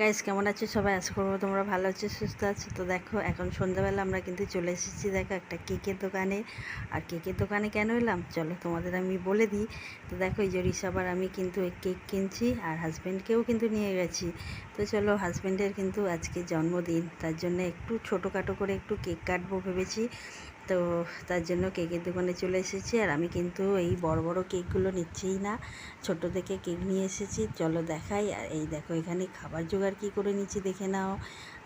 Guys কেমন আছো সবাই? আশা করব তোমরা ভালো আছো, সুস্থ আছো। তো দেখো, এখন সন্ধ্যাবেলা আমরা কিন্তু চলে এসেছি, দেখো, একটা কেকের দোকানে। আর কেকের দোকানে কেন এলাম? চলো, তোমাদের আমি বলে দিই। তো দেখো, এই যে ঋষাবার আমি কিন্তু এই কেক কিনছি, আর হাজব্যান্ডকেও কিন্তু নিয়ে গেছি। তো চলো হাজব্যান্ডের কিন্তু আজকে জন্মদিন, তার জন্য একটু ছোটোখাটো করে একটু কেক কাটবো ভেবেছি। তো তার জন্য কেকের দোকানে চলে এসেছি। আর আমি কিন্তু এই বড় বড় কেকগুলো নিচ্ছিই না। ছোট থেকে কেক নিয়ে এসেছি। চলো দেখাই। আর এই দেখো, এখানে খাবার জোগাড় কী করে নিচ্ছি দেখে নাও।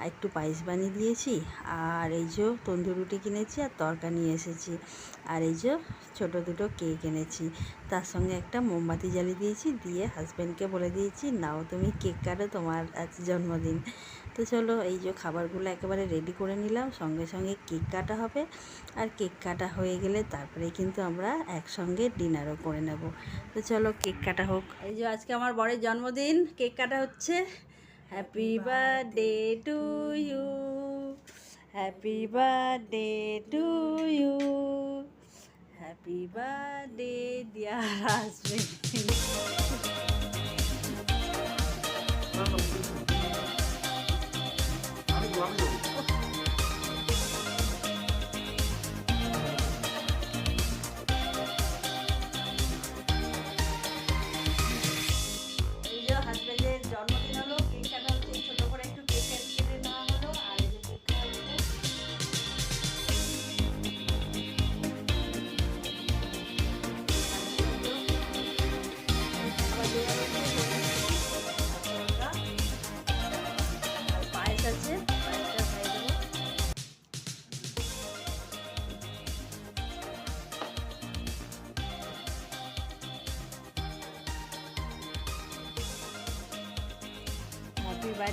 একটু পায়েস বানিয়ে দিয়েছি। আর এই যে তন্দুর রুটি কিনেছি আর তরকা নিয়ে এসেছি। আর এই যে ছোটো দুটো কেক এনেছি। তার সঙ্গে একটা মোমবাতি জ্বালিয়ে দিয়েছি। দিয়ে হাজব্যান্ডকে বলে দিয়েছি, নাও তুমি কেক কাটো তোমার আজ জন্মদিন। তো চলো এই যে খাবারগুলো একেবারে রেডি করে নিলাম। সঙ্গে সঙ্গে কেক কাটা হবে। আর কেক কাটা হয়ে গেলে তারপরে কিন্তু আমরা একসঙ্গে ডিনারও করে নেব। তো চলো কেক কাটা হোক। এই যে আজকে আমার বরের জন্মদিন। কেক কাটা হচ্ছে। Happy birthday to you happy birthday to you happy birthday dear husband যে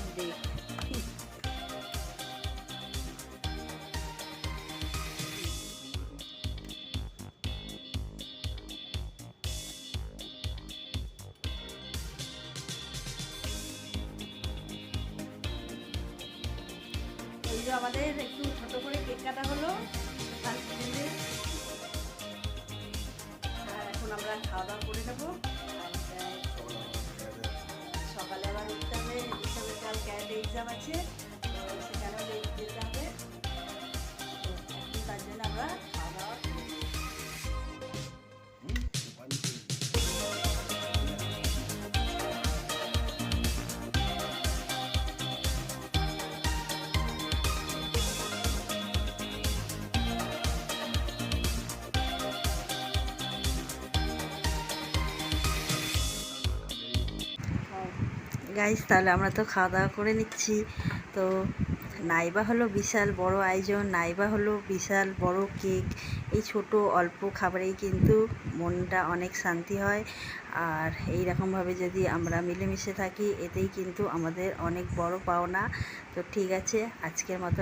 আমাদের একটু ছোট করে কেক কাটা হলো, আর এখন আমরা খাওয়া দাওয়া করে নেব। Selam Açı. গাইস তাহলে আমরা তো খাওয়া দাওয়া করে নিচ্ছি। তো নাইবা হলো বিশাল বড় আয়োজন, নাইবা হলো বিশাল বড় কেক এই ছোট অল্প খাবারেই কিন্তু মনটা অনেক শান্তি হয়। আর এই রকমভাবে যদি আমরা মিলেমিশে থাকি, এতেই কিন্তু আমাদের অনেক বড় পাওনা। তো ঠিক আছে, আজকের মতো